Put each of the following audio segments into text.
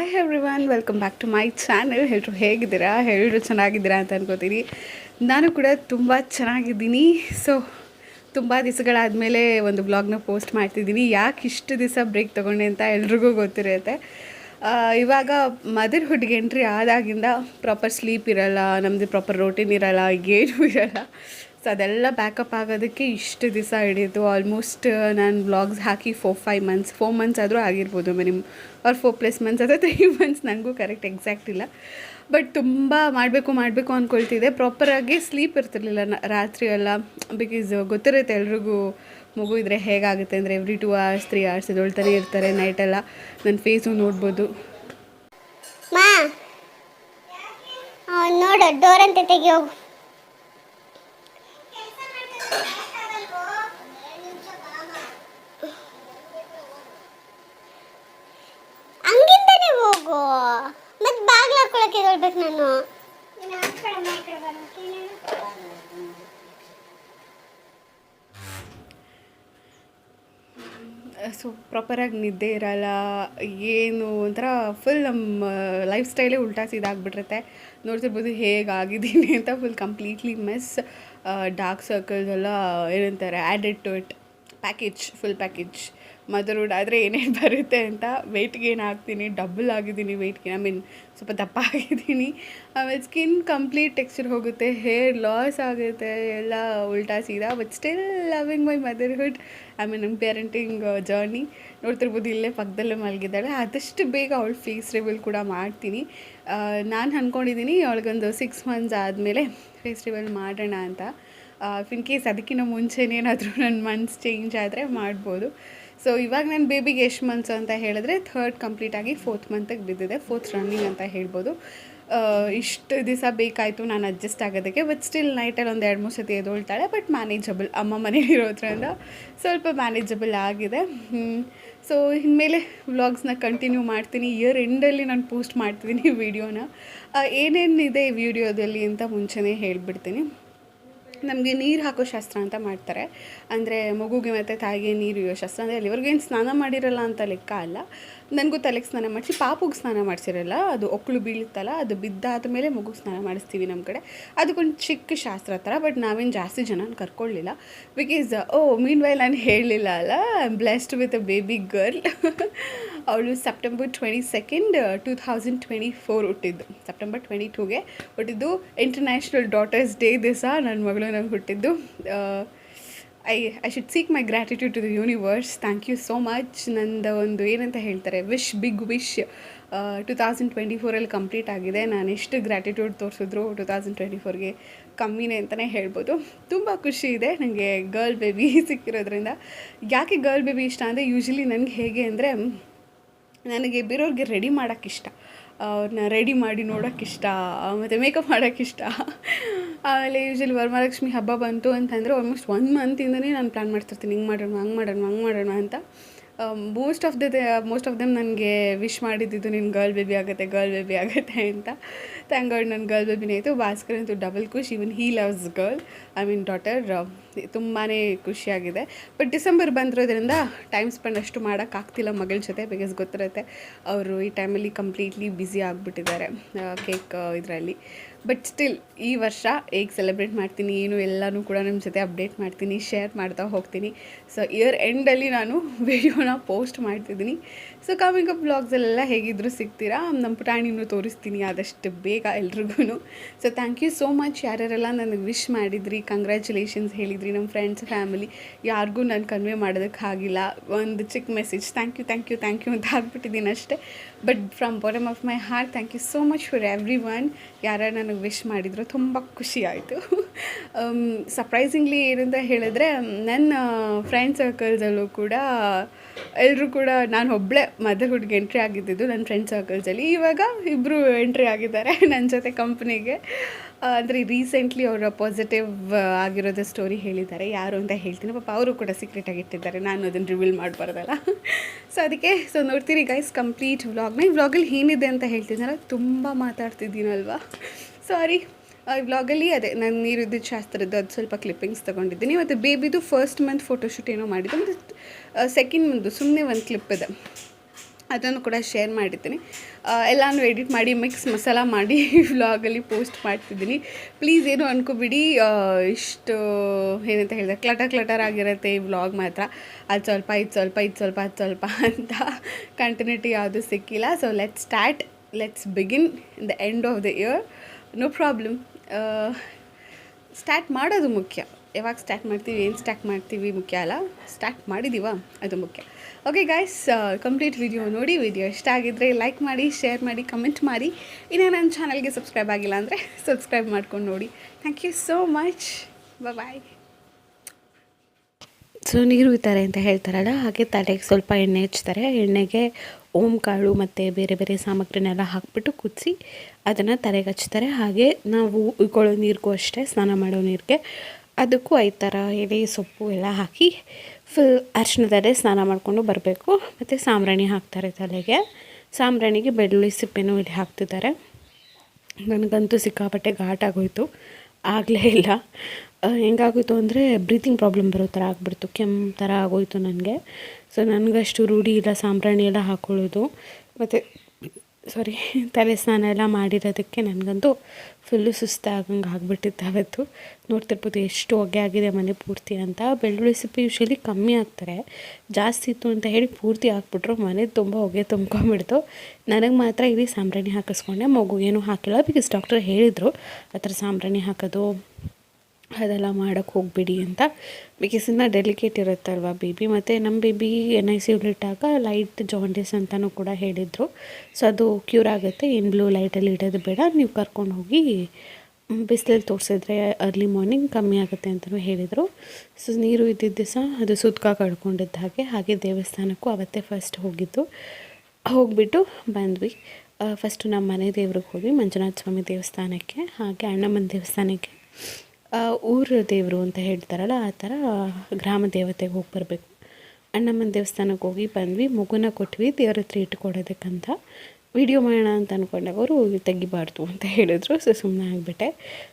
Hi everyone welcome back to my channel ಎಲ್ಲರೂ ಹೇಗಿದ್ದೀರಾ? ಎಲ್ಲರೂ ಚೆನ್ನಾಗಿದ್ದೀರಾ ಅಂತ ಅನ್ಕೋತೀನಿ. ನಾನು ಕೂಡ ತುಂಬ ಚೆನ್ನಾಗಿದ್ದೀನಿ. ಸೊ ತುಂಬ ದಿವಸಗಳಾದಮೇಲೆ ಒಂದು ಬ್ಲಾಗ್ನ ಪೋಸ್ಟ್ ಮಾಡ್ತಿದ್ದೀನಿ. ಯಾಕೆ ಇಷ್ಟು ದಿವಸ ಬ್ರೇಕ್ ತೊಗೊಂಡೆ ಅಂತ ಎಲ್ರಿಗೂ ಗೊತ್ತಿರುತ್ತೆ. ಇವಾಗ ಮದರ್ಹುಡ್ಗೆ ಎಂಟ್ರಿ ಆದಾಗಿಂದ ಪ್ರಾಪರ್ ಸ್ಲೀಪ್ ಇರಲ್ಲ ನಮ್ಮದು ಪ್ರಾಪರ್ ರೋಟೀನ್ ಇರಲ್ಲ, ಏನೂ ಇರಲ್ಲ. ಸೊ ಅದೆಲ್ಲ ಬ್ಯಾಕಪ್ ಆಗೋದಕ್ಕೆ ಇಷ್ಟು ದಿವಸ ಹಿಡಿಯಿತು ಆಲ್ಮೋಸ್ಟ್ ನಾನು ಬ್ಲಾಗ್ಸ್ ಹಾಕಿ four five months four months ಆದರೂ ಆಗಿರ್ಬೋದು. Minimum or four plus months ಅಥವಾ ತ್ರೀ ಮಂತ್ಸ್ ನನಗೂ ಕರೆಕ್ಟ್ ಎಕ್ಸಾಕ್ಟ್ ಇಲ್ಲ. ಬಟ್ ತುಂಬ ಮಾಡಬೇಕು ಮಾಡಬೇಕು ಅಂದ್ಕೊಳ್ತಿದ್ದೆ ಪ್ರಾಪರಾಗಿ ಸ್ಲೀಪ್ ಇರ್ತಿರ್ಲಿಲ್ಲ. ರಾತ್ರಿ ಎಲ್ಲ ಬಿಕಾಸ್ ಗೊತ್ತಿರುತ್ತೆ ಎಲ್ರಿಗೂ ಮಗು ಇದ್ದರೆ ಹೇಗಾಗುತ್ತೆ ಅಂದರೆ every two hours three hours ಇದೊಳ್ತಾನೆ ಇರ್ತಾರೆ ನೈಟೆಲ್ಲ ನನ್ನ ಫೇಸು ನೋಡ್ಬೋದು. ನೋಡು ಡೋರ್ ಅಂತ ತೆಗಿ ಹೋಗು ಹಂಗಿಂತಾನೆ ಹೋಗು. ಮತ್ತೆ ಬಾಗ್ಲ ಹಾಕೊಳಕ್ಕೆ ಹೇಳ್ಬೇಕು ನಾನು. ಸೊ ಪ್ರಾಪರಾಗಿ ನಿದ್ದೆ ಇರಲ್ಲ, ಏನು ಒಂಥರ ಫುಲ್ ನಮ್ಮ ಲೈಫ್ ಸ್ಟೈಲೇ ಉಲ್ಟಾ ಸೀದಾಗ್ಬಿಟ್ಟಿರುತ್ತೆ ನೋಡ್ತಿರ್ಬೋದು ಹೇಗಾಗಿದ್ದೀನಿ ಅಂತ full completely miss dark circles ಎಲ್ಲ ಏನಂತಾರೆ added to it package full package motherhood ಆದರೆ ಏನೇನು ಬರುತ್ತೆ ಅಂತ ವೆಯ್ಟ್ ಗೇನ್ ಆಗ್ತೀನಿ ಡಬಲ್ ಆಗಿದ್ದೀನಿ ವೆಯ್ಟ್ ಐ ಮೀನ್ ಸ್ವಲ್ಪ ದಪ್ಪ ಆಗಿದ್ದೀನಿ. ಆಮೇಲೆ ಸ್ಕಿನ್ ಕಂಪ್ಲೀಟ್ ಟೆಕ್ಸ್ಚರ್ ಹೋಗುತ್ತೆ ಹೇರ್ ಲಾಸ್ ಆಗುತ್ತೆ, ಎಲ್ಲ ಉಲ್ಟಾ ಸೀದಾ but still loving my motherhood I mean ನಮ್ಮ ಪೇರೆಂಟಿಂಗ್ ಜರ್ನಿ ನೋಡ್ತಿರ್ಬೋದು ಇಲ್ಲೇ ಪಕ್ಕದಲ್ಲೇ ಮಲಗಿದ್ದಾಳೆ, ಆದಷ್ಟು ಬೇಗ ಅವಳು ಫೇಸ್ ರಿವೀಲ್ ಕೂಡ ಮಾಡ್ತೀನಿ. ನಾನು ಅಂದ್ಕೊಂಡಿದ್ದೀನಿ ಅವಳಿಗೊಂದು ಸಿಕ್ಸ್ ಮಂತ್ಸ್ ಆದಮೇಲೆ ಫೇಸ್ ರಿವೀಲ್ ಮಾಡೋಣ ಅಂತ. ಇನ್ ಕೇಸ್ ಅದಕ್ಕಿಂತ ಮುಂಚೆನೇನಾದರೂ ನನ್ನ ಮನ್ಸ್ ಚೇಂಜ್ ಆದರೆ ಮಾಡ್ಬೋದು. ಸೊ ಇವಾಗ ನನ್ನ ಬೇಬಿಗೆ ಎಷ್ಟು ಮಂತ್ಸ್ ಅಂತ ಹೇಳಿದ್ರೆ ಥರ್ಡ್ ಕಂಪ್ಲೀಟ್ ಆಗಿ ಫೋರ್ತ್ ಮಂತಿಗೆ ಬಿದ್ದಿದೆ. ಫೋರ್ತ್ ರನ್ನಿಂಗ್ ಅಂತ ಹೇಳ್ಬೋದು. ಇಷ್ಟು ದಿವಸ ಬೇಕಾಯಿತು ನಾನು ಅಡ್ಜಸ್ಟ್ ಆಗೋದಕ್ಕೆ ಬಟ್ ಸ್ಟಿಲ್ ನೈಟಲ್ಲಿ ಒಂದು ಎರಡು ಮೂರು ಸತಿ ಎದೊಳ್ತಾಳೆ ಬಟ್ ಮ್ಯಾನೇಜಬಲ್ ಅಮ್ಮ ಮನೇಲಿ ಇರೋದ್ರಿಂದ ಸ್ವಲ್ಪ ಮ್ಯಾನೇಜಬಲ್ ಆಗಿದೆ. ಸೊ ಇನ್ಮೇಲೆ ವ್ಲಾಗ್ಸ್ನ ಕಂಟಿನ್ಯೂ ಮಾಡ್ತೀನಿ. ಇಯರ್ ಎಂಡಲ್ಲಿ ನಾನು ಪೋಸ್ಟ್ ಮಾಡ್ತಿದ್ದೀನಿ ವೀಡಿಯೋನ ಏನೇನಿದೆ ಈ ವಿಡಿಯೋದಲ್ಲಿ ಅಂತ ಮುಂಚೆನೇ ಹೇಳ್ಬಿಡ್ತೀನಿ. ನಮಗೆ ನೀರು ಹಾಕೋ ಶಾಸ್ತ್ರ ಅಂತ ಮಾಡ್ತಾರೆ. ಅಂದರೆ ಮಗುಗೆ ಮತ್ತು ತಾಯಿಗೆ ನೀರು ಇಯೋ ಶಾಸ್ತ್ರ. ಅಂದರೆ ಅಲ್ಲಿವರೆಗೇನು ಸ್ನಾನ ಮಾಡಿರಲ್ಲ ಅಂತ ಲೆಕ್ಕ ಅಲ್ಲ. ನನಗೂ ತಲೆಗೆ ಸ್ನಾನ ಮಾಡಿಸಿ ಪಾಪುಗೆ ಸ್ನಾನ ಮಾಡಿಸಿರಲ್ಲ. ಅದು ಒಕ್ಕಳು ಬೀಳುತ್ತಲ್ಲ, ಅದು ಬಿದ್ದಾದ ಮೇಲೆ ಮಗುಗೆ ಸ್ನಾನ ಮಾಡಿಸ್ತೀವಿ ನಮ್ಮ ಕಡೆ. ಅದಕ್ಕೊಂದು ಚಿಕ್ಕ ಶಾಸ್ತ್ರ ಥರ ಬಟ್ ನಾವೇನು ಜಾಸ್ತಿ ಜನನ ಕರ್ಕೊಳ್ಳಿಲ್ಲ ಬಿಕಾಸ್ ಓ ಮೀನ್ ವೈಲ್ ನಾನು ಹೇಳಲಿಲ್ಲ ಅಲ್ಲ I am blessed with a baby girl ಅವಳು September twenty second two thousand twenty four ಹುಟ್ಟಿದ್ದು. ಸೆಪ್ಟೆಂಬರ್ ಟ್ವೆಂಟಿ ಟೂಗೆ ಹುಟ್ಟಿದ್ದು. ಇಂಟರ್ನ್ಯಾಷನಲ್ ಡಾಟರ್ಸ್ ಡೇ ದಿವಸ ನನ್ನ ಮಗಳು ನಂಗೆ ಹುಟ್ಟಿದ್ದು. I I should seek my gratitude to the universe thank you so much ನಂದು ಒಂದು ಏನಂತ ಹೇಳ್ತಾರೆ wish big wish two thousand twenty ಫೋರಲ್ಲಿ complete ಆಗಿದೆ. ನಾನು ಎಷ್ಟು ಗ್ರ್ಯಾಟಿಟ್ಯೂಡ್ ತೋರಿಸಿದ್ರು ಟು ತೌಸಂಡ್ ಟ್ವೆಂಟಿ ಫೋರ್ಗೆ ಕಮ್ಮಿನೇ ಅಂತಲೇ ಹೇಳ್ಬೋದು. ತುಂಬ ಖುಷಿ ಇದೆ ನನಗೆ ಗರ್ಲ್ ಬೇಬಿ ಸಿಕ್ಕಿರೋದ್ರಿಂದ. ಯಾಕೆ ಗರ್ಲ್ ಬೇಬಿ ಇಷ್ಟ ಅಂದರೆ ಯೂಶ್ವಲಿ ನನಗೆ ಹೇಗೆ ಅಂದರೆ ನನಗೆ ಬೇರೆಯವ್ರಿಗೆ ರೆಡಿ ಮಾಡೋಕ್ಕಿಷ್ಟ. ಅವ್ರನ್ನ ರೆಡಿ ಮಾಡಿ ನೋಡೋಕ್ಕಿಷ್ಟ, ಮತ್ತು ಮೇಕಪ್ ಮಾಡೋಕ್ಕಿಷ್ಟ. ಆಮೇಲೆ ಯೂಶ್ವಲಿ ವರಮಹಾಲಕ್ಷ್ಮಿ ಹಬ್ಬ ಬಂತು ಅಂತಂದರೆ ಆಲ್ಮೋಸ್ಟ್ ಒನ್ ಮಂತಿಂದನೇ ನಾನು ಪ್ಲ್ಯಾನ್ ಮಾಡ್ತಿರ್ತೀನಿ. ಹಿಂಗೆ ಮಾಡೋಣ, ಹಂಗೆ ಮಾಡೋಣ ಹಂಗೆ ಮಾಡೋಣ ಅಂತ. Most of the most of them ನನಗೆ ವಿಶ್ ಮಾಡಿದ್ದಿದ್ದು ನಿನ್ನ ಗರ್ಲ್ ಬೇಬಿ ಆಗುತ್ತೆ ಗರ್ಲ್ ಬೇಬಿ ಆಗುತ್ತೆ ಅಂತ. ಥ್ಯಾಂಕ್ ಗಾಡ್ ನನ್ನ ಗರ್ಲ್ ಬೇಬಿನೇ ಆಯಿತು ಭಾಸ್ಕರ್ ಅಂತೂ double Khush. Even he loves girl I mean daughter ತುಂಬಾ ಖುಷಿಯಾಗಿದೆ. ಬಟ್ ಡಿಸೆಂಬರ್ ಬಂದಿರೋದ್ರಿಂದ ಟೈಮ್ ಸ್ಪೆಂಡ್ ಅಷ್ಟು ಮಾಡೋಕ್ಕಾಗ್ತಿಲ್ಲ ಮಗಳ ಜೊತೆ ಬಿಕಾಸ್ ಗೊತ್ತಿರುತ್ತೆ, ಅವರು ಈ ಟೈಮಲ್ಲಿ ಕಂಪ್ಲೀಟ್ಲಿ ಬ್ಯುಸಿ ಆಗಿಬಿಟ್ಟಿದ್ದಾರೆ ಕೇಕ್ ಇದರಲ್ಲಿ. ಬಟ್ ಸ್ಟಿಲ್ ಈ ವರ್ಷ ಹೇಗೆ ಸೆಲೆಬ್ರೇಟ್ ಮಾಡ್ತೀನಿ, ಏನು ಎಲ್ಲನೂ ಕೂಡ ನಿಮ್ಮ ಜೊತೆ ಅಪ್ಡೇಟ್ ಮಾಡ್ತೀನಿ ಶೇರ್ ಮಾಡ್ತಾ ಹೋಗ್ತೀನಿ. ಸೊ ಇಯರ್ ಎಂಡಲ್ಲಿ ನಾನು ವಿಡಿಯೋನ ಪೋಸ್ಟ್ ಮಾಡ್ತಿದ್ದೀನಿ. ಸೊ ಕಮಿಂಗ್ ಅಪ್ ಬ್ಲಾಗ್ಸಲ್ಲೆಲ್ಲ ಹೇಗಿದ್ದರೂ ಸಿಗ್ತೀರಾ? ನಮ್ಮ ಪುಟಾಣಿನೂ ತೋರಿಸ್ತೀನಿ, ಆದಷ್ಟು ಬೇಗ ಎಲ್ರಿಗೂ so thank you so much ಯಾರ್ಯಾರೆಲ್ಲ ನನಗೆ ವಿಶ್ ಮಾಡಿದ್ರಿ ಕಂಗ್ರ್ಯಾಚುಲೇಷನ್ಸ್ ಹೇಳಿದ್ರಿ ನಮ್ಮ ಫ್ರೆಂಡ್ಸ್ ಫ್ಯಾಮಿಲಿ ಯಾರಿಗೂ ನಾನು ಕನ್ವೆ ಮಾಡೋದಕ್ಕಾಗಿಲ್ಲ ಒಂದು ಚಿಕ್ಕ message thank you thank you thank you ಅಂತ ಆಗ್ಬಿಟ್ಟಿದ್ದೀನಿ ಅಷ್ಟೇ but from bottom of my heart thank you so much for everyone ಯಾರ್ಯಾರು ನನಗೆ ವಿಶ್ ಮಾಡಿದ್ರು, ತುಂಬ ಖುಷಿ ಆಯಿತು. ಸರ್ಪ್ರೈಸಿಂಗ್ಲಿ ಏನಂತ ಹೇಳಿದ್ರೆ, ನನ್ನ ಫ್ರೆಂಡ್ ಸರ್ಕಲ್ಸಲ್ಲೂ ಕೂಡ ಎಲ್ಲರೂ ಕೂಡ ನಾನು ಒಬ್ಬಳೇ ಮದರ್ಹುಡ್ಗೆ ಎಂಟ್ರಿ ಆಗಿದ್ದಿದ್ದು ನನ್ನ ಫ್ರೆಂಡ್ ಸರ್ಕಲ್ಸಲ್ಲಿ ಇವಾಗ ಇಬ್ಬರು ಎಂಟ್ರಿ ಆಗಿದ್ದಾರೆ ನನ್ನ ಜೊತೆ ಕಂಪ್ನಿಗೆ ಅಂದರೆ ರೀಸೆಂಟ್ಲಿ ಅವರ ಪಾಸಿಟಿವ್ ಆಗಿರೋದು ಸ್ಟೋರಿ ಹೇಳಿದ್ದಾರೆ. ಯಾರು ಅಂತ ಹೇಳ್ತೀನಿ. ಪಾಪ ಅವರು ಕೂಡ ಸೀಕ್ರೆಟಾಗಿ ಇಟ್ಟಿದ್ದಾರೆ. ನಾನು ಅದನ್ನು ರಿವೀಲ್ ಮಾಡಬಾರ್ದಲ್ಲ. ಸೊ ಅದಕ್ಕೆ ಸೊ ನೋಡ್ತೀರಿ ಗೈಸ್ ಕಂಪ್ಲೀಟ್ ವ್ಲಾಗ್ನ ಈ ವ್ಲಾಗಲ್ಲಿ ಏನಿದೆ ಅಂತ ಹೇಳ್ತಿದ್ದೀನಲ್ಲ ತುಂಬ ಮಾತಾಡ್ತಿದ್ದೀನಲ್ವಾ? ಸಾರಿ ಈ ವ್ಲಾಗಲ್ಲಿ ಅದೇ, ನಾನು ನೀರಿದ್ದು ಶಾಸ್ತ್ರದ್ದು ಅದು ಸ್ವಲ್ಪ ಕ್ಲಿಪ್ಪಿಂಗ್ಸ್ ತೊಗೊಂಡಿದ್ದೀನಿ ಮತ್ತು ಬೇಬಿದು ಫಸ್ಟ್ ಮಂತ್ ಫೋಟೋಶೂಟ್ ಏನೋ ಮಾಡಿದ್ದು ಮತ್ತು ಸೆಕೆಂಡ್ ಮಂತ್ ಸುಮ್ಮನೆ ಒಂದು ಕ್ಲಿಪ್ ಇದೆ. ಅದನ್ನು ಕೂಡ ಶೇರ್ ಮಾಡಿದ್ದೀನಿ. ಎಲ್ಲನೂ ಎಡಿಟ್ ಮಾಡಿ ಮಿಕ್ಸ್ ಮಸಾಲ ಮಾಡಿ ವ್ಲಾಗಲ್ಲಿ ಪೋಸ್ಟ್ ಮಾಡ್ತಿದ್ದೀನಿ. ಪ್ಲೀಸ್ ಏನು ಅನ್ಕೋಬಿಡಿ ಇಷ್ಟು, ಏನಂತ ಹೇಳಿದೆ ಕ್ಲಟರ್ ಕ್ಲಟರ್ ಆಗಿರುತ್ತೆ ಈ ವ್ಲಾಗ್ ಮಾತ್ರ. ಅದು ಸ್ವಲ್ಪ, ಇದು ಸ್ವಲ್ಪ ಇದು ಸ್ವಲ್ಪ, ಅದು ಸ್ವಲ್ಪ ಅಂತ ಕಂಟಿನ್ಯೂಟಿ ಯಾವುದು ಸಿಕ್ಕಿಲ್ಲ. So let start let's begin the end of the year no problem start ಮಾಡೋದು ಮುಖ್ಯ. ಯಾವಾಗ ಸ್ಟಾರ್ಟ್ ಮಾಡ್ತೀವಿ, ಏನು ಸ್ಟಾರ್ಟ್ ಮಾಡ್ತೀವಿ ಮುಖ್ಯ ಅಲ್ಲ? ಸ್ಟಾರ್ಟ್ ಮಾಡಿದ್ದೀವ ಅದು ಮುಖ್ಯ. ಓಕೆ ಗಾಯ್ಸ್ ಕಂಪ್ಲೀಟ್ ವಿಡಿಯೋ ನೋಡಿ ವಿಡಿಯೋ ಇಷ್ಟ ಆಗಿದ್ದರೆ ಲೈಕ್ ಮಾಡಿ ಶೇರ್ ಮಾಡಿ ಕಮೆಂಟ್ ಮಾಡಿ. ಇನ್ನೂ ನನ್ನ ಚಾನಲ್ಗೆ ಸಬ್ಸ್ಕ್ರೈಬ್ ಆಗಿಲ್ಲ ಅಂದರೆ ಸಬ್ಸ್ಕ್ರೈಬ್ ಮಾಡ್ಕೊಂಡು ನೋಡಿ. Thank you so much bye so ನೀರು ಉಯ್ತಾರೆ ಅಂತ ಹೇಳ್ತಾರಲ್ಲ, ಹಾಗೆ ತಲೆಗೆ ಸ್ವಲ್ಪ ಎಣ್ಣೆ ಹಚ್ತಾರೆ. ಎಣ್ಣೆಗೆ ಓಂ ಕಾಳು ಮತ್ತು ಬೇರೆ ಬೇರೆ ಸಾಮಗ್ರಿನೆಲ್ಲ ಹಾಕ್ಬಿಟ್ಟು ಕುದಿಸಿ ಅದನ್ನು ತಲೆಗೆ ಹಚ್ತಾರೆ ಹಾಗೆ ನಾವು ಉಳ್ಕೊಳ್ಳೋ ನೀರಿಗೂ ಅಷ್ಟೇ ಸ್ನಾನ ಮಾಡೋ ನೀರಿಗೆ. ಅದಕ್ಕೂ ಐದು ಥರ ಎಲೆ, ಸೊಪ್ಪು ಎಲ್ಲ ಹಾಕಿ ಫುಲ್ ಅರ್ಶಿನದಲ್ಲೇ ಸ್ನಾನ ಮಾಡಿಕೊಂಡು ಬರಬೇಕು. ಮತ್ತು ಸಾಂಬ್ರಾಣಿ ಹಾಕ್ತಾರೆ ತಲೆಗೆ. ಸಾಂಬ್ರಾಣಿಗೆ ಬೆಳ್ಳುಳ್ಳಿ ಸಿಪ್ಪೆನೂ ಇಲ್ಲಿ ಹಾಕ್ತಿದ್ದಾರೆ. ನನಗಂತೂ ಸಿಕ್ಕಾಪಟ್ಟೆ ಘಾಟಾಗೋಯಿತು ಆಗಲೇ ಇಲ್ಲ. ಹೆಂಗಾಗೋಯ್ತು ಅಂದರೆ ಬ್ರೀತಿಂಗ್ ಪ್ರಾಬ್ಲಮ್ ಬರೋ ಥರ ಆಗಿಬಿಡ್ತು, ಕೆಮ್ಮು ಥರ ಆಗೋಯ್ತು ನನಗೆ. ಸೊ ನನಗಷ್ಟು ರೂಢಿ ಇಲ್ಲ, ಸಾಂಬ್ರಾಣಿ ಎಲ್ಲ ಹಾಕ್ಕೊಳ್ಳೋದು ಮತ್ತು ಸಾರಿ ತಲೆ ಸ್ನಾನ ಎಲ್ಲ ಮಾಡಿರೋದಕ್ಕೆ ನನಗಂತೂ ಫುಲ್ಲು ಸುಸ್ತಾಗಂಗೆ ಆಗಿಬಿಟ್ಟಿತ್ತು ಅವತ್ತು. ನೋಡ್ತಿರ್ಬೋದು ಎಷ್ಟು ಹೊಗೆ ಆಗಿದೆ ಮನೆ ಪೂರ್ತಿ ಅಂತ. ಬೆಳ್ಳುಳ್ಳಿ ಸಿಪ್ಪೆ ಯೂಶಲಿ ಕಮ್ಮಿ ಆಗ್ತಾರೆ ಜಾಸ್ತಿ ಇತ್ತು ಅಂತ ಹೇಳಿ ಪೂರ್ತಿ ಹಾಕ್ಬಿಟ್ರು. ಮನೆ ತುಂಬ ಹೊಗೆ ತುಂಬ್ಕೊಂಬಿಡ್ತು ನನಗೆ ಮಾತ್ರ ಇಲ್ಲಿ ಸಾಂಬ್ರಾಣಿ ಹಾಕಿಸ್ಕೊಂಡೆ. ಮಗು ಏನೂ ಹಾಕಿಲ್ಲ. ಬಿಕಾಸ್ ಡಾಕ್ಟರ್ ಹೇಳಿದರು, ಆ ಥರ ಸಾಂಬ್ರಾಣಿ ಹಾಕೋದು ಅದೆಲ್ಲ ಮಾಡೋಕ್ಕೆ ಹೋಗಬೇಡಿ ಅಂತ. ಬಿಕಾಸ್ ಇನ್ನು ಡೆಲಿಕೇಟ್ ಇರುತ್ತಲ್ವ ಬೇಬಿ ಮತ್ತು ನಮ್ಮ ಬೇಬಿ ಎನ್ ಐ ಸಿ ಇಟ್ಟಾಗ ಲೈಟ್ ಜಾಂಡಿಸ್ ಅಂತಲೂ ಕೂಡ ಹೇಳಿದರು. ಸೊ ಅದು ಕ್ಯೂರ್ ಆಗುತ್ತೆ. ಏನು ಬ್ಲೂ ಲೈಟಲ್ಲಿ ಇಡೋದು ಬೇಡ. ನೀವು ಕರ್ಕೊಂಡು ಹೋಗಿ ಬಿಸಿಲಲ್ಲಿ ತೋರಿಸಿದ್ರೆ ಅರ್ಲಿ ಮಾರ್ನಿಂಗ್ ಕಮ್ಮಿ ಆಗುತ್ತೆ ಅಂತಲೂ ಹೇಳಿದರು. ಸೊ ನೀರು ಇದ್ದಿದ್ದ ದಿವಸ ಅದು ಸುತ್ಕ ಕಳ್ಕೊಂಡಿದ್ದ ಹಾಗೆ ಹಾಗೆ ದೇವಸ್ಥಾನಕ್ಕೂ ಅವತ್ತೇ ಫಸ್ಟ್ ಹೋಗಿದ್ದು. ಹೋಗಿಬಿಟ್ಟು ಬಂದ್ವಿ. ಫಸ್ಟು ನಮ್ಮ ಮನೆ ದೇವ್ರಿಗೆ ಹೋಗಿ ಮಂಜುನಾಥ ಸ್ವಾಮಿ ದೇವಸ್ಥಾನಕ್ಕೆ, ಹಾಗೆ ಅಣ್ಣಮ್ಮನ ದೇವಸ್ಥಾನಕ್ಕೆ. ಊರ ದೇವರು ಅಂತ ಹೇಳ್ತಾರಲ್ಲ, ಆ ಥರ ಗ್ರಾಮ ದೇವತೆಗೆ ಹೋಗಿ ಬರಬೇಕು. ಅಣ್ಣಮ್ಮನ ದೇವಸ್ಥಾನಕ್ಕೆ ಹೋಗಿ ಬಂದ್ವಿ, ಮಗುನ ಕೊಟ್ವಿ, ದೇವ್ರ ಹತ್ರ ಇಟ್ಕೊಡೋದಕ್ಕಂತ. ವಿಡಿಯೋ ಮಾಡೋಣ ಅಂತ ಅಂದ್ಕೊಂಡಾಗ ಅವರು ತೆಗಿಬಾರ್ದು ಅಂತ ಹೇಳಿದ್ರು. ಸೊ ಸುಮ್ಮನೆ ಆಗಿಬಿಟ್ಟೆ.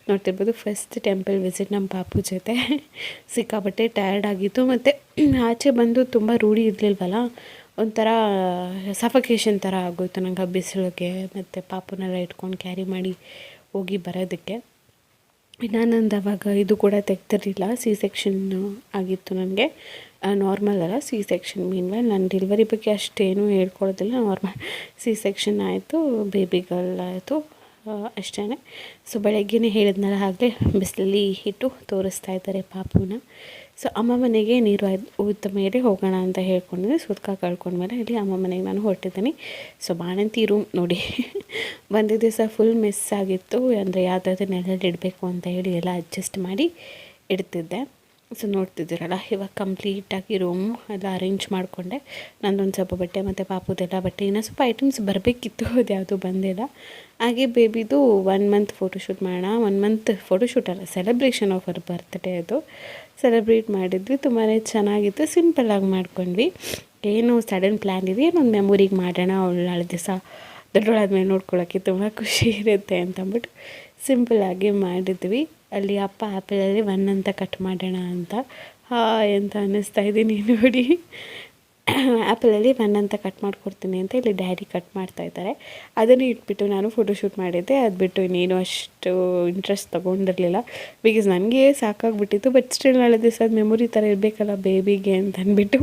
ನೋಡ್ತಿರ್ಬೋದು ಫಸ್ಟ್ ಟೆಂಪಲ್ ವಿಸಿಟ್ ನಮ್ಮ ಪಾಪು ಜೊತೆ. ಸಿಕ್ಕಾಪಟ್ಟೆ ಟಯರ್ಡ್ ಆಗಿತ್ತು. ಮತ್ತು ಆಚೆ ಬಂದು ತುಂಬ ರೂಢಿ ಇರಲಿಲ್ವಲ್ಲ, ಒಂಥರ ಸಫಕೇಶನ್ ಥರ ಆಗೋಯ್ತು ನಂಗೆ ಬಿಸಿಲಿಗೆ. ಮತ್ತು ಪಾಪುನೆಲ್ಲ ಇಟ್ಕೊಂಡು ಕ್ಯಾರಿ ಮಾಡಿ ಹೋಗಿ ಬರೋದಕ್ಕೆ. ನಾನಂದು ಅವಾಗ ಇದು ಕೂಡ ತೆಗ್ದಿರಲಿಲ್ಲ ಸಿ ಸೆಕ್ಷನ್ ಆಗಿತ್ತು ನನಗೆ. ನಾರ್ಮಲ್ ಅಲ್ಲ ಸಿ ಸೆಕ್ಷನ್ ಮೀನ್ ವೆಲ್ ನಾನು ಡೆಲಿವರಿ ಬಗ್ಗೆ ಅಷ್ಟೇನು ಹೇಳ್ಕೊಳ್ಳೋದಿಲ್ಲ ನಾರ್ಮಲ್ ಸಿ ಸೆಕ್ಷನ್ ಆಯಿತು ಬೇಬಿ ಆಯಿತು ಅಷ್ಟೇ ಸೊ ಬೆಳಗ್ಗೆನೇ ಹೇಳಿದ್ನಲ್ಲ ಆಗಲೇ ಬಿಸಿಲಲ್ಲಿ ಇಟ್ಟು ತೋರಿಸ್ತಾ ಇದ್ದಾರೆ ಪಾಪುನ. ಸೊ ಅಮ್ಮ ಮನೆಗೆ ನೀರು ಉದ್ದ ಮೇಲೆ ಹೋಗೋಣ ಅಂತ ಹೇಳ್ಕೊಂಡಿದ್ದೆ. ಸುತ್ಕ ಕಳ್ಕೊಂಡ್ಮೇಲೆ ಇಲ್ಲಿ ಅಮ್ಮ ಮನೆಗೆ ನಾನು ಹೊರಟಿದ್ದೀನಿ. ಸೊ ಬಾಣಂತಿ ರೂಮ್ ನೋಡಿ. ಒಂದು ದಿವಸ ಫುಲ್ ಮಿಸ್ ಆಗಿತ್ತು. ಅಂದರೆ ಯಾವುದಾದ್ರು ನೆಲಲ್ಲಿ ಇಡಬೇಕು ಅಂತ ಹೇಳಿ ಎಲ್ಲ ಅಡ್ಜಸ್ಟ್ ಮಾಡಿ ಇಡ್ತಿದ್ದೆ. ಸೊ ನೋಡ್ತಿದ್ದೀರಲ್ಲ, ಇವಾಗ ಕಂಪ್ಲೀಟಾಗಿ ರೂಮ್ ಎಲ್ಲ ಅರೇಂಜ್ ಮಾಡಿಕೊಂಡೆ. ನಂದೊಂದು ಸ್ವಲ್ಪ ಬಟ್ಟೆ ಮತ್ತು ಪಾಪುದೆಲ್ಲ ಬಟ್ಟೆ ಇನ್ನೂ ಸ್ವಲ್ಪ ಐಟಮ್ಸ್ ಬರಬೇಕಿತ್ತು, ಅದು ಯಾವುದೂ ಬಂದಿಲ್ಲ. ಹಾಗೆ ಬೇಬಿದು ಒನ್ ಮಂತ್ ಫೋಟೋಶೂಟ್ ಮಾಡೋಣ ಒನ್ ಮಂತ್ ಫೋಟೋಶೂಟ್ ಅಲ್ಲ ಸೆಲೆಬ್ರೇಷನ್ ಆಫ್ ಅವರ್ ಬರ್ತ್ಡೇ ಅದು. ಸೆಲೆಬ್ರೇಟ್ ಮಾಡಿದ್ವಿ ತುಂಬಾ ಚೆನ್ನಾಗಿತ್ತು ಸಿಂಪಲ್ಲಾಗಿ ಮಾಡ್ಕೊಂಡ್ವಿ. ಏನು ಸಡನ್ ಪ್ಲ್ಯಾನ್ ಇದೆ, ಏನೊಂದು ಮೆಮೊರಿಗೆ ಮಾಡೋಣ, ಅವಳು ನಾಳೆ ದಿವಸ ದೊಡ್ಡೋಳಾದ್ಮೇಲೆ ನೋಡ್ಕೊಳ್ಳೋಕ್ಕೆ ತುಂಬ ಖುಷಿ ಇರುತ್ತೆ ಅಂತಂದ್ಬಿಟ್ಟು ಸಿಂಪಲ್ಲಾಗಿ ಮಾಡಿದ್ವಿ. ಅಲ್ಲಿ ಅಪ್ಪ ಆ್ಯಪಲಲ್ಲಿ ಒನ್ ಅಂತ ಕಟ್ ಮಾಡೋಣ ಅಂತ. ಹಾ ಅಂತ ಅನ್ನಿಸ್ತಾ ಇದ್ದೀನಿ ನೋಡಿ. ಆ್ಯಪಲಲ್ಲಿ ಒನ್ ಅಂತ ಕಟ್ ಮಾಡಿಕೊಡ್ತೀನಿ ಅಂತ ಇಲ್ಲಿ ಡ್ಯಾಡಿ ಕಟ್ ಮಾಡ್ತಾ ಇದ್ದಾರೆ. ಅದನ್ನು ಇಟ್ಬಿಟ್ಟು ನಾನು ಫೋಟೋಶೂಟ್ ಮಾಡಿದ್ದೆ. ಅದು ಬಿಟ್ಟು ಇನ್ನೇನು ಅಷ್ಟು ಇಂಟ್ರೆಸ್ಟ್ ತೊಗೊಂಡಿರಲಿಲ್ಲ. ಬಿಕಾಸ್ ನನಗೆ ಸಾಕಾಗ್ಬಿಟ್ಟಿತ್ತು ಬಟ್ ಸ್ಟಿಲ್ ನಾಳೆ ದಿವಸ ಮೆಮೊರಿ ಥರ ಇರಬೇಕಲ್ಲ ಬೇಬಿಗೆ ಅಂತ ಅಂದ್ಬಿಟ್ಟು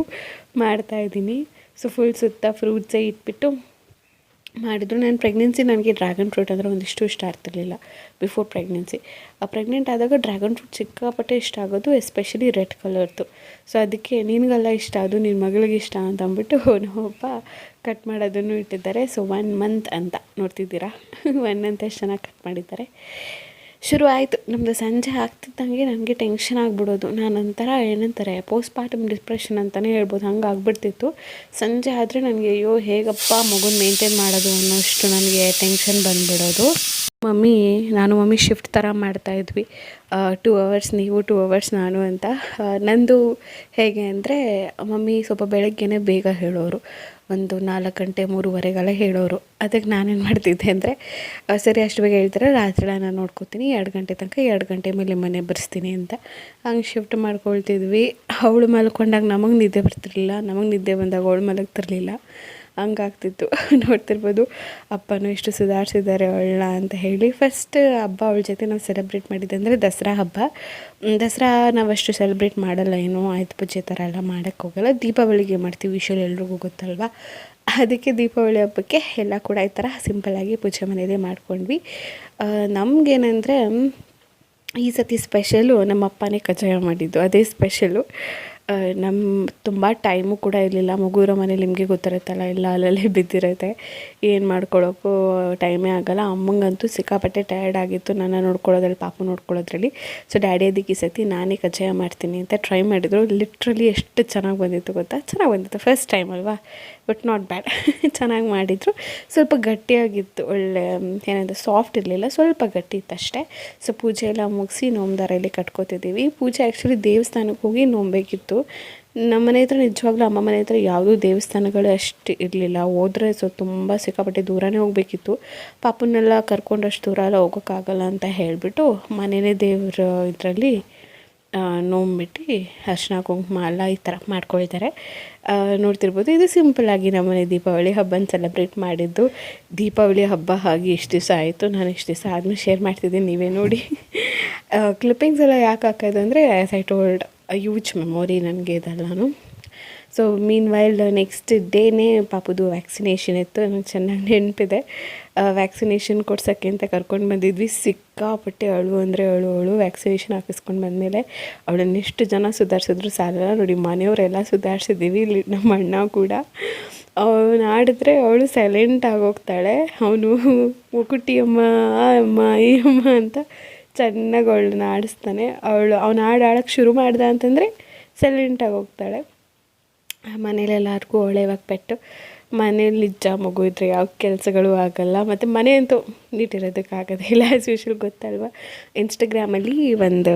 ಮಾಡ್ತಾಯಿದ್ದೀನಿ ಸೊ ಫುಲ್ ಸುತ್ತ ಫ್ರೂಟ್ಸೇ ಇಟ್ಬಿಟ್ಟು ಮಾಡಿದ್ರು. ನಾನು ಪ್ರೆಗ್ನೆನ್ಸಿ ನನಗೆ ಡ್ರ್ಯಾಗನ್ ಫ್ರೂಟ್ ಅಂದರೆ ಒಂದಿಷ್ಟು ಇಷ್ಟ ಆಗ್ತಿರ್ಲಿಲ್ಲ ಬಿಫೋರ್ ಪ್ರೆಗ್ನೆನ್ಸಿ ಆ ಪ್ರೆಗ್ನೆಂಟ್ ಆದಾಗ ಡ್ರ್ಯಾಗನ್ ಫ್ರೂಟ್ ಸಿಕ್ಕಾಪಟ್ಟೆ ಇಷ್ಟ ಆಗೋದು ಎಸ್ಪೆಷಲಿ ರೆಡ್ ಕಲರ್ದು ಸೊ ಅದಕ್ಕೆ ನಿನಗೆಲ್ಲ ಇಷ್ಟ, ಅದು ನಿನ್ನ ಮಗಳಿಗೆ ಇಷ್ಟ ಅಂತ ಅಂದ್ಬಿಟ್ಟು ನಮ್ಮಪ್ಪ ಕಟ್ ಮಾಡೋದನ್ನು ಇಟ್ಟಿದ್ದಾರೆ. ಸೊ ಒನ್ ಮಂತ್ ಅಂತ ನೋಡ್ತಿದ್ದೀರಾ? ಒನ್ ಮಂತ್ ಎಷ್ಟು ಚೆನ್ನಾಗಿ ಕಟ್ ಮಾಡಿದ್ದಾರೆ? ಶುರು ಆಯಿತು ನಮ್ಮದು ಸಂಜೆ ಆಗ್ತಿದ್ದಂಗೆ ನನಗೆ ಟೆನ್ಷನ್ ಆಗಿಬಿಡೋದು. ನಾನೊಂಥರ ಏನಂತಾರೆ ಪೋಸ್ಟ್ ಪಾರ್ಟಮ್ ಡಿಪ್ರೆಷನ್ ಅಂತಲೇ ಹೇಳ್ಬೋದು. ಹಂಗೆ ಆಗ್ಬಿಡ್ತಿತ್ತು. ಸಂಜೆ ಆದರೆ ನನಗೆ, ಅಯ್ಯೋ, ಹೇಗಪ್ಪ ಮಗುನ ಮೇಂಟೈನ್ ಮಾಡೋದು? ಅನ್ನೋಷ್ಟು ನನಗೆ ಟೆನ್ಷನ್ ಬಂದುಬಿಡೋದು. ಮಮ್ಮಿ, ನಾನು ಮಮ್ಮಿ ಶಿಫ್ಟ್ ಥರ ಮಾಡ್ತಾಯಿದ್ವಿ ಟೂ ಅವರ್ಸ್ ನೀವು ಟೂ ಅವರ್ಸ್ ನಾನು ಅಂತ. ನಂದು ಹೇಗೆ ಅಂದರೆ, ಮಮ್ಮಿ ಸ್ವಲ್ಪ ಬೆಳಗ್ಗೆನೇ ಬೇಗ ಹೇಳೋರು. ಒಂದು ನಾಲ್ಕು ಗಂಟೆ ಮೂರುವರೆಗೆಲ್ಲ ಹೇಳೋರು. ಅದಕ್ಕೆ ನಾನೇನು ಮಾಡ್ತಿದ್ದೆ ಅಂದರೆ ಸರಿ ಅಷ್ಟು ಬೇಗ ಹೇಳ್ತಾರೆ? ರಾತ್ರಿ ನಾನು ನೋಡ್ಕೋತೀನಿ, ಎರಡು ಗಂಟೆ ತನಕ ಎರಡು ಗಂಟೆ ಮೇಲೆ ಮನೆ ಬರ್ಸ್ತೀನಿ ಅಂತ. ಹಂಗೆ ಶಿಫ್ಟ್ ಮಾಡ್ಕೊಳ್ತಿದ್ವಿ. ಅವಳು ಮಲ್ಕೊಂಡಾಗ ನಮಗೆ ನಿದ್ದೆ ಬರ್ತಿರ್ಲಿಲ್ಲ. ನಮಗೆ ನಿದ್ದೆ ಬಂದಾಗ ಅವಳು ಮಲಗ್ತಿರ್ಲಿಲ್ಲ. ಹಂಗಾಗ್ತಿತ್ತು. ನೋಡ್ತಿರ್ಬೋದು, ಅಪ್ಪನೂ ಇಷ್ಟು ಸುಧಾರಿಸಿದ್ದಾರೆ ಅವಳನ್ನ ಅಂತ ಹೇಳಿ ಫಸ್ಟ್ ಹಬ್ಬ ಅವಳ ಜೊತೆ ನಾವು ಸೆಲೆಬ್ರೇಟ್ ಮಾಡಿದ್ದೆ ಅಂದರೆ ದಸರಾ ಹಬ್ಬ. ದಸರಾ ದಸರಾ ಅಷ್ಟು ಸೆಲೆಬ್ರೇಟ್ ಮಾಡಲ್ಲ ಏನು, ಆಯುಧ ಪೂಜೆ ಥರ ಎಲ್ಲ ಮಾಡೋಕ್ಕೆ ಹೋಗಲ್ಲ. ದೀಪಾವಳಿಗೆ ಮಾಡ್ತೀವಿ ವಿಷಲ್ ಎಲ್ರಿಗೂ ಗೊತ್ತಲ್ವಾ? ಅದಕ್ಕೆ ದೀಪಾವಳಿ ಹಬ್ಬಕ್ಕೆ ಎಲ್ಲ ಕೂಡ ಈ ಥರ ಸಿಂಪಲ್ಲಾಗಿ ಪೂಜೆ ಮನೆಯದೇ ಮಾಡ್ಕೊಂಡ್ವಿ. ನಮಗೇನೆಂದರೆ, ಈ ಸತಿ ಸ್ಪೆಷಲು ನಮ್ಮ ಅಪ್ಪನೇ ಕಜ್ಜಾಯ ಮಾಡಿದ್ದು, ಅದೇ ಸ್ಪೆಷಲು ನಮ್ಮ ತುಂಬ ಟೈಮು ಕೂಡ ಇರಲಿಲ್ಲ. ಮಗು ಇರೋ ಮನೇಲಿ ನಿಮಗೆ ಗೊತ್ತಿರುತ್ತಲ್ಲ, ಎಲ್ಲ ಅಲ್ಲಲ್ಲೇ ಬಿದ್ದಿರುತ್ತೆ. ಏನು ಮಾಡ್ಕೊಳ್ಳೋಕ್ಕೂ ಟೈಮೇ ಆಗಲ್ಲ. ಅಮ್ಮಂಗಂತೂ ಸಿಕ್ಕಾಪಟ್ಟೆ ಟಯರ್ಡ್ ಆಗಿತ್ತು. ನನ್ನ ನೋಡ್ಕೊಳ್ಳೋದ್ರಲ್ಲಿ, ಪಾಪು ನೋಡ್ಕೊಳ್ಳೋದ್ರಲ್ಲಿ. ಸೊ ಡ್ಯಾಡಿ ಅದಕ್ಕೆ ಈ ಸತಿ ನಾನೇ ಕಜ್ಜಾಯ ಮಾಡ್ತೀನಿ ಅಂತ ಟ್ರೈ ಮಾಡಿದರು. ಲಿಟ್ರಲಿ ಎಷ್ಟು ಚೆನ್ನಾಗಿ ಬಂದಿತ್ತು ಗೊತ್ತಾ? ಚೆನ್ನಾಗಿ ಬಂದಿತ್ತು. ಫಸ್ಟ್ ಟೈಮ್ ಅಲ್ವಾ? ಬಟ್ ನಾಟ್ ಬ್ಯಾಡ್ ಚೆನ್ನಾಗಿ ಮಾಡಿದರು. ಸ್ವಲ್ಪ ಗಟ್ಟಿಯಾಗಿತ್ತು, ಒಳ್ಳೆ ಏನಂದ್ರೆ ಸಾಫ್ಟ್ ಇರಲಿಲ್ಲ, ಸ್ವಲ್ಪ ಗಟ್ಟಿ ಇತ್ತು ಅಷ್ಟೇ ಸೊ ಪೂಜೆ ಎಲ್ಲ ಮುಗಿಸಿ ನೋಂಬಾರಲ್ಲಿ ಕಟ್ಕೋತಿದ್ದೀವಿ. ಪೂಜೆ ಆ್ಯಕ್ಚುಲಿ ದೇವಸ್ಥಾನಕ್ಕೆ ಹೋಗಿ ನೋಂಬೇಕಿತ್ತು ನಮ್ಮ ಮನೆ ಹತ್ರ ನಿಜವಾಗ್ಲೂ ಅಮ್ಮ ಮನೆ ಹತ್ರ ಯಾವುದೂ ದೇವಸ್ಥಾನಗಳು ಅಷ್ಟು ಇರಲಿಲ್ಲ. ಹೋದ್ರೆ ಸೊ, ತುಂಬ ಸಿಕ್ಕಾಪಟ್ಟೆ ದೂರನೇ ಹೋಗಬೇಕಿತ್ತು. ಪಾಪನ್ನೆಲ್ಲ ಕರ್ಕೊಂಡು ಅಷ್ಟು ದೂರ ಎಲ್ಲ ಹೋಗೋಕ್ಕಾಗಲ್ಲ ಅಂತ ಹೇಳಿಬಿಟ್ಟು ಮನೇಲೇ ದೇವ್ರ ಇದರಲ್ಲಿ ನೋಂಬಿಟ್ಟು ಅರ್ಶಿನ ಕುಂಕುಮ ಎಲ್ಲ ಈ ಥರ ಮಾಡ್ಕೊಳ್ತಾರೆ. ನೋಡ್ತಿರ್ಬೋದು, ಇದು ಸಿಂಪಲ್ಲಾಗಿ ನಮ್ಮನೆ ದೀಪಾವಳಿ ಹಬ್ಬನ ಸೆಲೆಬ್ರೇಟ್ ಮಾಡಿದ್ದು. ದೀಪಾವಳಿ ಹಬ್ಬ ಆಗಿ ಇಷ್ಟು ದಿವಸ ಆಯಿತು, ನಾನು ಇಷ್ಟು ದಿವಸ ಆದಮೇಲೆ ಶೇರ್ ಮಾಡ್ತಿದ್ದೀನಿ, ನೀವೇ ನೋಡಿ. ಕ್ಲಿಪ್ಪಿಂಗ್ಸ್ ಎಲ್ಲ ಯಾಕೆ ಹಾಕೋದು ಅಂದರೆ as I told use memory ನನಗೆ ಇದೆಲ್ಲನೂ ಸೊ ಮೀನ್ ವೈಲ್ಡ್ ನೆಕ್ಸ್ಟ್ ಡೇನೇ ಪಾಪದು ವ್ಯಾಕ್ಸಿನೇಷನ್ ಇತ್ತು. ನನಗೆ ಚೆನ್ನಾಗಿ ನೆನಪಿದೆ. ವ್ಯಾಕ್ಸಿನೇಷನ್ ಕೊಡ್ಸೋಕ್ಕೆ ಅಂತ ಕರ್ಕೊಂಡು ಬಂದಿದ್ವಿ. ಸಿಕ್ಕಾಪಟ್ಟೆ ಅಳು ಅಂದರೆ ಅಳು ಅವಳು ವ್ಯಾಕ್ಸಿನೇಷನ್ ಹಾಕಿಸ್ಕೊಂಡು ಬಂದಮೇಲೆ ಅವಳನ್ನ ಎಷ್ಟು ಜನ ಸುಧಾರಿಸಿದ್ರು ಸಾಲಲ್ಲ. ನೋಡಿ, ಮನೆಯವರೆಲ್ಲ ಸುಧಾರಿಸಿದ್ದೀವಿ. ಇಲ್ಲಿ ನಮ್ಮ ಅಣ್ಣ ಕೂಡ. ಅವನು ಆಡಿದ್ರೆ ಅವಳು ಸೈಲೆಂಟ್ ಆಗೋಗ್ತಾಳೆ ಅವನು ಮುಕುಟಿ ಅಮ್ಮ ಅಮ್ಮ ಈ ಅಮ್ಮ ಅಂತ ಚೆನ್ನಾಗಿ ಅವಳನ್ನ ಆಡಿಸ್ತಾನೆ. ಅವಳು, ಅವನು ಹಾಡು ಆಡೋಕ್ಕೆ ಶುರು ಮಾಡ್ದ ಅಂತಂದರೆ ಸೈಲೆಂಟಾಗಿ ಹೋಗ್ತಾಳೆ. ಮನೇಲೆಲ್ಲರಿಗೂ ಒಳ್ಳೆಯವಾಗಿ ಪೆಟ್ಟು. ಮನೇಲಿ ನಿಜ ಮಗು ಇದ್ದರೆ ಯಾವ ಕೆಲಸಗಳು ಆಗಲ್ಲ. ಮತ್ತು ಮನೆ ಅಂತೂ ನೀಟಿರೋದಕ್ಕಾಗೋದಿಲ್ಲ ಆ್ಯಸ್ ಯೂಶ್ವಲ್ ಗೊತ್ತಲ್ವ? ಇನ್ಸ್ಟಾಗ್ರಾಮಲ್ಲಿ ಒಂದು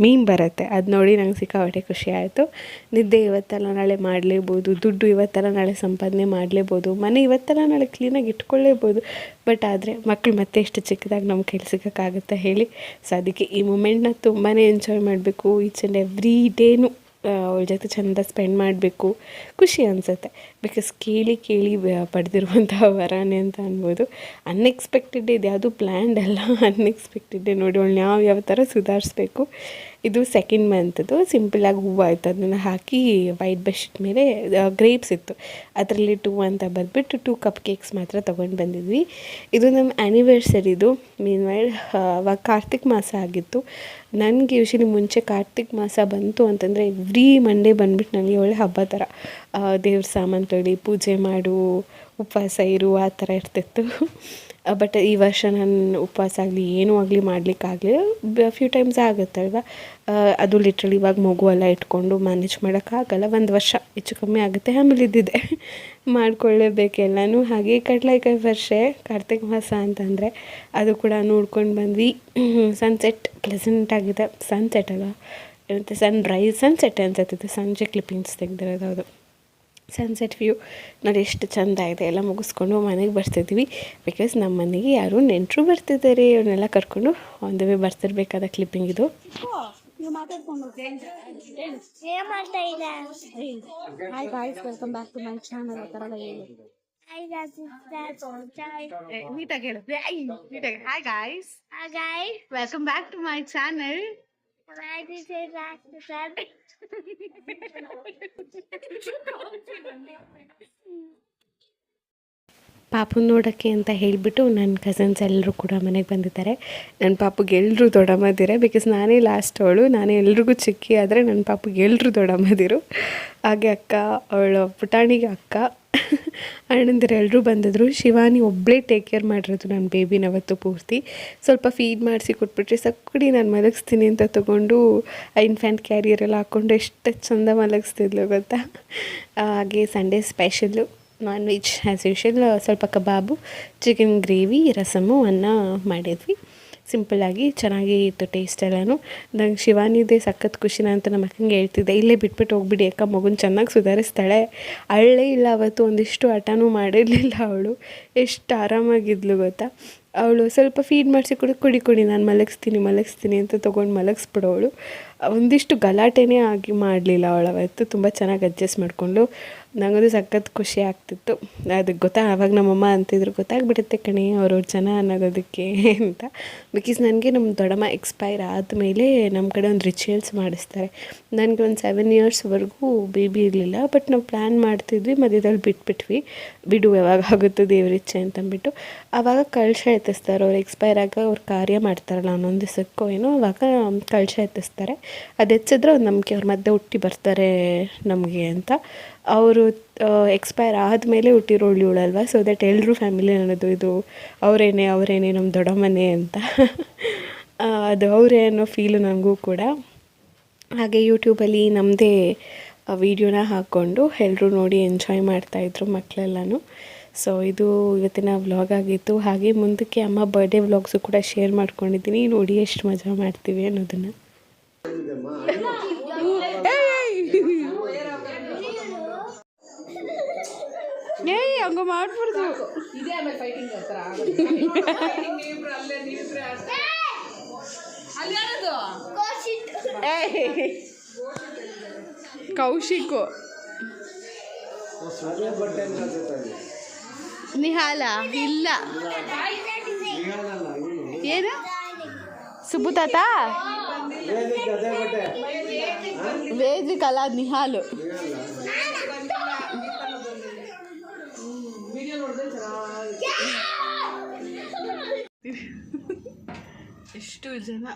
ಮೀಮ್ ಬರುತ್ತೆ. ಅದು ನೋಡಿ ನಂಗೆ ಸಿಕ್ಕಾಪಟ್ಟೆ ಖುಷಿ ಆಯಿತು. ನಿದ್ದೆ ಇವತ್ತಲ್ಲ ನಾಳೆ ಮಾಡಲೇಬೋದು, ದುಡ್ಡು ಇವತ್ತೆಲ್ಲ ನಾಳೆ ಸಂಪಾದನೆ ಮಾಡಲೇಬೋದು, ಮನೆ ಇವತ್ತೆಲ್ಲ ನಾಳೆ ಕ್ಲೀನಾಗಿ ಇಟ್ಕೊಳ್ಳೇಬೋದು. ಬಟ್ ಆದರೆ ಮಕ್ಕಳು ಮತ್ತೆ ಎಷ್ಟು ಚಿಕ್ಕದಾಗಿ ನಮ್ಮ ಕೈಲಿ ಹೇಳಿ. ಸೊ ಅದಕ್ಕೆ ಈ ಮೂಮೆಂಟ್ನ ತುಂಬಾ ಎಂಜಾಯ್ ಮಾಡಬೇಕು. ಈಚ್ ಆ್ಯಂಡ್ ಎವ್ರಿ ಡೇನು ಅವಳ ಜೊತೆ ಚಂದ ಸ್ಪೆಂಡ್ ಮಾಡಬೇಕು. ಖುಷಿ ಅನಿಸುತ್ತೆ. ಬಿಕಾಸ್ ಕೇಳಿ ಕೇಳಿ ಪಡೆದಿರುವಂತಹ ವರಾನೆ ಅಂತ ಅನ್ಬೋದು. ಅನ್ಎಕ್ಸ್ಪೆಕ್ಟೆಡ್ ಇದು ಯಾವುದು ಪ್ಲ್ಯಾಂಡ್ ಅಲ್ಲ. ಅನ್ಎಕ್ಸ್ಪೆಕ್ಟೆಡ್ ನೋಡಿ ಅವಳನ್ನ ಯಾವ ಯಾವ ಥರ ಸುಧಾರಿಸ್ಬೇಕು. ಇದು ಸೆಕೆಂಡ್ ಮಂತದ್ದು ಸಿಂಪಲಾಗಿ ಹೂವು ಆಯಿತು. ಅದನ್ನು ಹಾಕಿ ವೈಟ್ ಬೆಡ್ಶೀಟ್ ಮೇಲೆ ಗ್ರೇಪ್ಸ್ ಇತ್ತು. ಅದರಲ್ಲಿ ಟೂ ಅಂತ ಬರ್ಬಿಟ್ಟು ಟೂ ಕಪ್ ಕೇಕ್ಸ್ ಮಾತ್ರ ತೊಗೊಂಡು ಬಂದಿದ್ವಿ. ಇದು ನಮ್ಮ ಆ್ಯನಿವರ್ಸರಿದು ಮೀನ್ ಅವಾಗ ಕಾರ್ತಿಕ್ ಮಾಸ ಆಗಿತ್ತು. ನನಗೆ ಯೂಶಲಿ ಮುಂಚೆ ಕಾರ್ತಿಕ್ ಮಾಸ ಬಂತು ಅಂತಂದರೆ ಎವ್ರಿ ಮಂಡೇ ಬಂದ್ಬಿಟ್ಟು ನನಗೆ ಒಳ್ಳೆ ಹಬ್ಬ ಥರ ದೇವ್ರ ಸಾಮಾನು ತೊಳಿ, ಪೂಜೆ ಮಾಡು, ಉಪವಾಸ ಇರು, ಆ ಥರ ಇರ್ತಿತ್ತು. ಬಟ್ ಈ ವರ್ಷ ನಾನು ಉಪವಾಸ ಆಗಲಿ, ಏನೂ ಆಗಲಿ ಮಾಡಲಿಕ್ಕಾಗಲಿ ಫ್ಯೂ ಟೈಮ್ಸ್ ಆಗುತ್ತಲ್ವ? ಅದು ಲಿಟ್ರಲಿ ಇವಾಗ ಮಗು ಎಲ್ಲ ಇಟ್ಕೊಂಡು ಮ್ಯಾನೇಜ್ ಮಾಡೋಕ್ಕಾಗಲ್ಲ ಒಂದು ವರ್ಷ ಹೆಚ್ಚು ಕಮ್ಮಿ ಆಗುತ್ತೆ, ಆಮೇಲೆ ಇದ್ದಿದೆ. ಮಾಡ್ಕೊಳ್ಳೇಬೇಕೆಲ್ಲನೂ ಹಾಗೆ ಕಡಲೆಕಾಯಿ ವರ್ಷ, ಕಾರ್ತಿಕ ಮಾಸ ಅಂತಂದರೆ, ಅದು ಕೂಡ ನೋಡ್ಕೊಂಡು ಬಂದ್ವಿ. ಸನ್ಸೆಟ್ ಪ್ಲೆಸೆಂಟ್ ಆಗಿದೆ. ಸನ್ಸೆಟ್ ಅಲ್ಲ ಮತ್ತು ಸನ್ ರೈಸ್ ಸನ್ಸೆಟ್ ಅನ್ಸತ್ತಿತ್ತು ಸಂಜೆ ಕ್ಲಿಪ್ಪಿಂಗ್ಸ್ ತೆಗೆದಿರೋದು ಅದು ಸನ್ಸೆಟ್ ವ್ಯೂ ನೋಡಿ ಎಷ್ಟು ಚೆಂದ ಇದೆ. ಎಲ್ಲ ಮುಗಿಸ್ಕೊಂಡು ಮನೆಗೆ ಬರ್ತಿದ್ವಿ. ಬಿಕಾಸ್ ನಮ್ಮ ಮನೆಗೆ ಯಾರು ನೆಂಟರು ಬರ್ತಿದ್ದಾರೆ. ಇವನ್ನೆಲ್ಲ ಕರ್ಕೊಂಡು ಆನ್ ದ ವೇ ಬರ್ತಿರ್ಬೇಕಾದ ಕ್ಲಿಪ್ಪಿಂಗ್ ಇದು. ಏನ್ ಮಾಡ್ತಾ ಇಲ್ಲ hi guys welcome back to my channel back to my ಹೇಳಿ. ಚಾನಲ್ ಪಾಪು ನೋಡೋಕ್ಕೆ ಅಂತ ಹೇಳಿಬಿಟ್ಟು ನನ್ನ ಕಸಿನ್ಸ್ ಎಲ್ಲರೂ ಕೂಡ ಮನೆಗೆ ಬಂದಿದ್ದಾರೆ. ನನ್ನ ಪಾಪುಗೆ ಎಲ್ಲರೂ ದೊಡ್ಡಮ್ಮದಿರೆ ಬಿಕಾಸ್ ನಾನೇ ಲಾಸ್ಟ್ ಅವಳು, ನಾನೇ ಎಲ್ರಿಗೂ ಚಿಕ್ಕಿ ಆದರೆ ನನ್ನ ಪಾಪುಗೆ ಎಲ್ಲರೂ ದೊಡ್ಡಮ್ಮದಿರು. ಹಾಗೆ ಅಕ್ಕ, ಅವಳ ಪುಟಾಣಿಗೆ ಅಕ್ಕ ಅಣ್ಣಂದಿರು ಎಲ್ಲರೂ ಬಂದಿದ್ರು. ಶಿವಾನಿ ಒಬ್ಬಳೇ ಟೇಕ್ ಕೇರ್ ಮಾಡಿರೋದು ನನ್ನ ಬೇಬಿನ ಅವತ್ತು ಪೂರ್ತಿ. ಸ್ವಲ್ಪ ಫೀಡ್ ಮಾಡಿಸಿ ಕೊಟ್ಬಿಟ್ರೆ ಸಕ್ಕಡಿ ನಾನು ಮಲಗಿಸ್ತೀನಿ ಅಂತ ತೊಗೊಂಡು ಇನ್ಫ್ಯಾಂಟ್ ಕ್ಯಾರಿಯರ್ ಕ್ಯಾರಿಯರೆಲ್ಲ ಹಾಕ್ಕೊಂಡು ಎಷ್ಟು ಚಂದ ಮಲಗಿಸ್ತಿದ್ಲು ಗೊತ್ತಾ? ಹಾಗೆ Sunday special non veg as usual ಸ್ವಲ್ಪ ಕಬಾಬು ಚಿಕನ್ ಗ್ರೇವಿ ರಸಮು, ಅನ್ನ ಮಾಡಿದ್ವಿ. ಸಿಂಪಲ್ಲಾಗಿ ಚೆನ್ನಾಗಿ ಇತ್ತು ಟೇಸ್ಟ್ ಎಲ್ಲನೂ. ನಂಗೆ ಶಿವಾನಿದೆ ಸಖತ್ ಖುಷಿನ ಅಂತ ನಮ್ಮ ಅಕ್ಕಂಗೆ ಹೇಳ್ತಿದ್ದೆ. ಇಲ್ಲೇ ಬಿಟ್ಬಿಟ್ಟು ಹೋಗ್ಬಿಡಿ ಅಕ್ಕ, ಮಗುನ ಚೆನ್ನಾಗಿ ಸುಧಾರಿಸ್ತಾಳೆ. ಅಳ್ಳೇ ಇಲ್ಲ ಅವತ್ತು ಒಂದಿಷ್ಟು ಹಠನೂ ಮಾಡಿರಲಿಲ್ಲ ಅವಳು. ಎಷ್ಟು ಆರಾಮಾಗಿದ್ಲು ಗೊತ್ತಾ? ಅವಳು ಸ್ವಲ್ಪ ಫೀಡ್ ಮಾಡಿಸಿ ಕುಡಿ ಕುಡಿ ಕುಡಿ, ನಾನು ಮಲಗಿಸ್ತೀನಿ ಮಲಗಿಸ್ತೀನಿ ಅಂತ ತೊಗೊಂಡು ಅವಳು. ಒಂದಿಷ್ಟು ಗಲಾಟೆನೇ ಆಗಿ ಮಾಡಲಿಲ್ಲ ಅವಳು ಅವತ್ತು. ತುಂಬ ಚೆನ್ನಾಗಿ ಅಡ್ಜಸ್ಟ್ ಮಾಡಿಕೊಂಡು ನನಗದು ಸಖತ್ ಖುಷಿ ಆಗ್ತಿತ್ತು. ಅದಕ್ಕೆ ಗೊತ್ತಾ ಆವಾಗ ನಮ್ಮಮ್ಮ ಅಂತಿದ್ರು, ಗೊತ್ತಾಗ್ಬಿಡುತ್ತೆ ಕಣೆ ಅವ್ರವ್ರ ಜನ ಅನ್ನೋದಕ್ಕೆ ಅಂತ. ಬಿಕಾಸ್ ನನಗೆ ನಮ್ಮ ದೊಡ್ಡಮ್ಮ ಎಕ್ಸ್ಪೈರ್ ಆದಮೇಲೆ ನಮ್ಮ ಕಡೆ ಒಂದು ರಿಚುವಲ್ಸ್ ಮಾಡಿಸ್ತಾರೆ. ನನಗೆ ಒಂದು ಸೆವೆನ್ ಇಯರ್ಸ್ವರೆಗೂ ಬೇಬಿ ಇರಲಿಲ್ಲ ಬಟ್ ನಾವು ಪ್ಲ್ಯಾನ್ ಮಾಡ್ತಿದ್ವಿ, ಮಧ್ಯದಲ್ಲಿ ಬಿಟ್ಬಿಟ್ವಿ. ಬಿಡು, ಯಾವಾಗ ಆಗುತ್ತೋ ದೇವ್ರ ಇಚ್ಛೆ ಅಂತಂದ್ಬಿಟ್ಟು. ಆವಾಗ ಕಳಶ ಎತ್ತಿಸ್ತಾರೆ, ಅವ್ರು ಎಕ್ಸ್ಪೈರ್ ಆಗ ಅವ್ರು ಕಾರ್ಯ ಮಾಡ್ತಾರಲ್ಲ, ಒಂದೊಂದು ದಿವಸಕ್ಕೂ ಏನೋ ಅವಾಗ ಕಳಶ ಎತ್ತಿಸ್ತಾರೆ. ಅದು ಎತ್ತಿಸಿದ್ರೆ ಒಂದು ನಂಬಿಕೆ ಅವ್ರ ಮಧ್ಯೆ ಹುಟ್ಟಿ ಬರ್ತಾರೆ ನಮಗೆ ಅಂತ. ಅವರು ಎಕ್ಸ್ಪೈರ್ ಆದಮೇಲೆ ಹುಟ್ಟಿರೋಳು ಇವಳಲ್ವ ಸೊ ದಟ್ ಎಲ್ಲರೂ ಫ್ಯಾಮಿಲಿ ಅನ್ನೋದು ಇದು, ಅವರೇನೆ ಅವರೇನೆ ನಮ್ಮ ದೊಡ್ಡ ಮನೆ ಅಂತ ಅದು ಅವರೇ ಅನ್ನೋ ಫೀಲು ನನಗೂ ಕೂಡ. ಹಾಗೆ ಯೂಟ್ಯೂಬಲ್ಲಿ ನಮ್ಮದೇ ವಿಡಿಯೋನ ಹಾಕ್ಕೊಂಡು ಎಲ್ಲರೂ ನೋಡಿ ಎಂಜಾಯ್ ಮಾಡ್ತಾಯಿದ್ರು ಮಕ್ಕಳೆಲ್ಲನೂ ಸೊ ಇದು ಇವತ್ತಿನ ವ್ಲಾಗ್ ಆಗಿತ್ತು. ಹಾಗೆ ಮುಂದಕ್ಕೆ ಅಮ್ಮ ಬರ್ಡೇ ವ್ಲಾಗ್ಸು ಕೂಡ ಶೇರ್ ಮಾಡ್ಕೊಂಡಿದ್ದೀನಿ. ನೋಡಿ ಎಷ್ಟು ಮಜಾ ಮಾಡ್ತೀವಿ ಅನ್ನೋದನ್ನು. ಏಯ್! ಬಟ್ಟೆ ಮಾಡ್ಬಾರ್ದು. ಕೌಶಿಕು. ನಿಹಾಲ ಇಲ್ಲ. ಏನು? ಸುಬ್ಬು ತಾತ? ವೇದಿಕ್ ಅಲ್ಲ ನಿಹಾಲು. ಎಷ್ಟು ಜನ?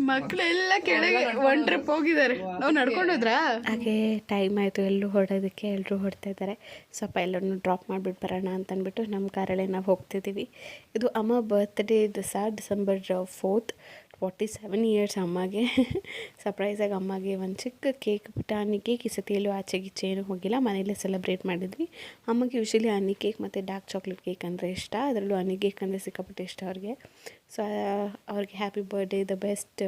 ಮಕ್ಕಳೆಲ್ಲ ಕೆಳಗೆ ಒನ್ ಟ್ರಿಪ್ ಹೋಗಿದ್ದಾರೆ. ನಾವು ನಡ್ಕೊಂಡು ಹೋದ್ರಾ? ಹಾಗೆ ಟೈಮ್ ಆಯಿತು ಎಲ್ಲರೂ ಹೊಡೋದಕ್ಕೆ ಎಲ್ಲರೂ ಹೊಡ್ತಾ ಇದ್ದಾರೆ. ಸ್ವಲ್ಪ ಎಲ್ಲರನ್ನು ಡ್ರಾಪ್ ಮಾಡಿಬಿಟ್ಟು ಬರೋಣ ಅಂತ ಅಂದ್ಬಿಟ್ಟು ನಮ್ಮ ಕಾರಲ್ಲೇ ನಾವು ಹೋಗ್ತಿದ್ದೀವಿ. ಇದು ಅಮ್ಮ ಬರ್ತ್ಡೇ ದಿವಸ December fourth forty seven years ಅಮ್ಮಗೆ ಸರ್ಪ್ರೈಸಾಗಿ ಅಮ್ಮಗೆ ಒಂದು ಚಿಕ್ಕ ಕೇಕ್ ಪುಟಾಣಿ ಕೇಕ್ ಈ ಸತಿ ಎಲ್ಲೂ ಆಚೆ ಗೀಚೆ ಏನೂ ಹೋಗಿಲ್ಲ. ಮನೆಯಲ್ಲೇ ಸೆಲೆಬ್ರೇಟ್ ಮಾಡಿದ್ವಿ. ಅಮ್ಮಗೆ ಯೂಶಲಿ ಹನಿ ಕೇಕ್ ಮತ್ತು ಡಾರ್ಕ್ ಚಾಕ್ಲೇಟ್ ಕೇಕ್ ಅಂದರೆ ಇಷ್ಟ. ಅದರಲ್ಲೂ ಹನಿ ಕೇಕ್ ಅಂದರೆ ಸಿಕ್ಕಾಪಟ್ಟೆ ಇಷ್ಟ ಅವ್ರಿಗೆ. ಸೊ ಅವ್ರಿಗೆ ಹ್ಯಾಪಿ ಬರ್ಡೇ ದ ಬೆಸ್ಟ್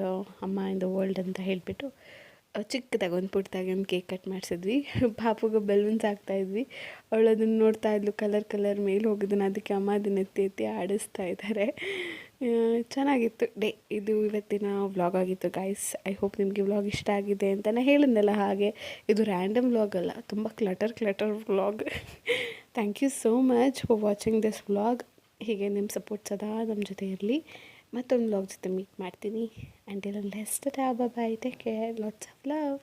ಅಮ್ಮ ಇನ್ ದ ವರ್ಲ್ಡ್ ಅಂತ ಹೇಳಿಬಿಟ್ಟು ಚಿಕ್ಕದಾಗಿ ಒಂದು ಪುಟ್ಟದಾಗಿ ಒಂದು ಕೇಕ್ ಕಟ್ ಮಾಡಿಸಿದ್ವಿ. ಪಾಪುಗೆ ಬೆಲೂನ್ಸ್ ಹಾಕ್ತಾಯಿದ್ವಿ ಅವಳು ಅದನ್ನು ನೋಡ್ತಾ ಇದ್ಲು ಕಲರ್ ಕಲರ್ ಮೇಲೆ ಹೋಗಿದ್ದನ್ನು. ಅದಕ್ಕೆ ಅಮ್ಮ ಅದನ್ನ ಎತ್ತಿ ಎತ್ತಿ ಆಡಿಸ್ತಾ ಇದ್ದಾರೆ. ಚೆನ್ನಾಗಿತ್ತು. ಡೇ, ಇದು ಇವತ್ತಿನ ವ್ಲಾಗ್ ಆಗಿತ್ತು ಗೈಸ್ ಐ ಹೋಪ್ ನಿಮಗೆ ವ್ಲಾಗ್ ಇಷ್ಟ ಆಗಿದೆ ಅಂತ ನಾನು ಹೇಳಿದ್ನಲ್ಲ ಹಾಗೆ. ಇದು ರ್ಯಾಂಡಮ್ ವ್ಲಾಗ್ ಅಲ್ಲ, ತುಂಬ clutter clutter vlog thank you so much for watching this vlog ಹೀಗೆ ನಿಮ್ಮ ಸಪೋರ್ಟ್ ಸದಾ ನಮ್ಮ ಜೊತೆ ಇರಲಿ. ಮತ್ತೊಂದು ವ್ಲಾಗ್ ಜೊತೆ ಮೀಟ್ ಮಾಡ್ತೀನಿ. ಆ್ಯಂಡ್ ಇಲ್ಲ last bye take care lots of love